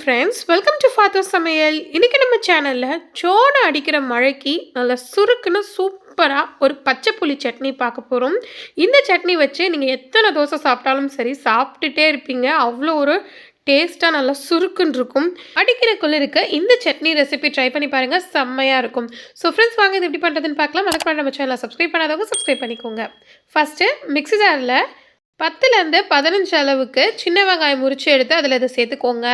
Friends welcome to ஃபாத்தோ சமையல் இன்றைக்கி நம்ம சேனலில் சோட அடிக்கிற மழைக்கு நல்லா சுருக்குன்னு சூப்பராக ஒரு பச்சை புளி சட்னி பார்க்க போகிறோம் இந்த சட்னி வச்சு நீங்கள் எத்தனை தோசை சாப்பிட்டாலும் சரி சாப்பிட்டுட்டே இருப்பீங்க. அவ்வளோ ஒரு டேஸ்ட்டாக நல்லா சுருக்குன்னு இருக்கும். அடிக்கிற குளிருக்கு இந்த சட்னி ரெசிபி ட்ரை பண்ணி பாருங்கள் செம்மையாக இருக்கும். ஸோ ஃப்ரெண்ட்ஸ் வாங்க இது எப்படி பண்ணுறதுன்னு பார்க்கலாம். மறக்காம நம்ம சேனலை சப்ஸ்கிரைப் பண்ணாதவங்க சப்ஸ்கிரைப் பண்ணிக்கோங்க. ஃபஸ்ட்டு மிக்ஸி ஜாரில் பத்துலேருந்து பதினஞ்சு அளவுக்கு சின்ன வெங்காயம் முறிச்சு எடுத்து அதில் இதை சேர்த்துக்கோங்க.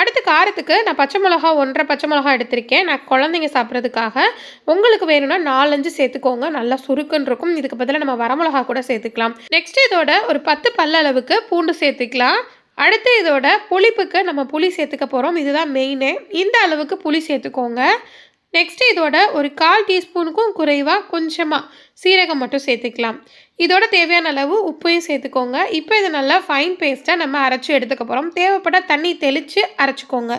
அடுத்து காரத்துக்கு நான் பச்சை மிளகா ஒன்றரை பச்சை மிளகா எடுத்திருக்கேன். நான் குழந்தைங்க சாப்பிட்றதுக்காக உங்களுக்கு வேணும்னா நாலஞ்சு சேர்த்துக்கோங்க. நல்லா சுருக்குன்னு இருக்கும். இதுக்கு பதிலாக நம்ம வரமிளகா கூட சேர்த்துக்கலாம். நெக்ஸ்ட் இதோட ஒரு பத்து பல்ல அளவுக்கு பூண்டு சேர்த்துக்கலாம். அடுத்து இதோட புளிப்புக்கு நம்ம புளி சேர்த்துக்க போகிறோம் இதுதான் மெயினு இந்த அளவுக்கு புளி சேர்த்துக்கோங்க. நெக்ஸ்ட்டு இதோட ஒரு கால் டீஸ்பூனுக்கும் குறைவாக கொஞ்சமாக சீரகம் மட்டும் சேர்த்துக்கலாம். இதோட தேவையான அளவு உப்பையும் சேர்த்துக்கோங்க. இப்போ இதை நல்லா ஃபைன் பேஸ்ட்டாக நம்ம அரைச்சி எடுத்துக்க போகிறோம் தேவைப்பட்ட தண்ணி தெளித்து அரைச்சிக்கோங்க.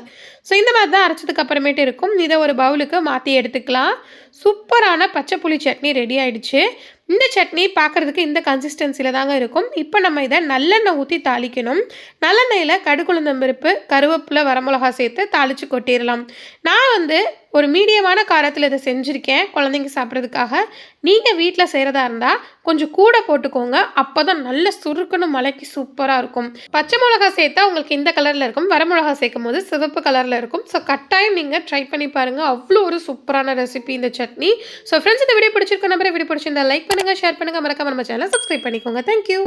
ஸோ இந்த மாதிரி தான் அரைச்சதுக்கு அப்புறமேட்டு இருக்கும். இதை ஒரு பவுலுக்கு மாற்றி எடுத்துக்கலாம். சூப்பரான பச்சை புளி சட்னி ரெடி ஆயிடுச்சு. இந்த சட்னி பார்க்குறதுக்கு இந்த கன்சிஸ்டன்சியில் தாங்க இருக்கும். இப்போ நம்ம இதை நல்லெண்ணெய் ஊற்றி தாளிக்கணும். நல்லெண்ணெயில் கடுகுளுந்தம்பருப்பு கருவேப்பிலை வரமிளகா சேர்த்து தாளித்து கொட்டிடலாம். நான் வந்து ஒரு மீடியமான காரத்தில் இதை செஞ்சுருக்கேன். குழந்தைங்க சாப்பிட்றதுக்காக. நீங்கள் வீட்டில் செய்கிறதா இருந்தால் கொஞ்சம் கூட போட்டுக்கோங்க. அப்போ தான் நல்ல சுருக்குன்னு மலைக்கு சூப்பராக இருக்கும். பச்சை மிளகா சேர்த்தா உங்களுக்கு இந்த கலரில் இருக்கும். வரமிளகா சேர்க்கும் போது சிவப்பு கலரில் இருக்கும். ஸோ கட்டாயம் நீங்கள் ட்ரை பண்ணி பாருங்கள் அவ்வளோ ஒரு சூப்பரான ரெசிபி இந்த சட்னி. ஸோ ஃப்ரெண்ட்ஸ் இந்த வீடியோ பிடிச்சிருக்க நம்பரை வீடியோ பிடிச்சிருந்தா லைக் பண்ணுங்கள் ஷேர் பண்ணுங்கள் மறக்காம நம்ம சேனலை சப்ஸ்கிரைப் பண்ணிக்கோங்க. தேங்க்யூ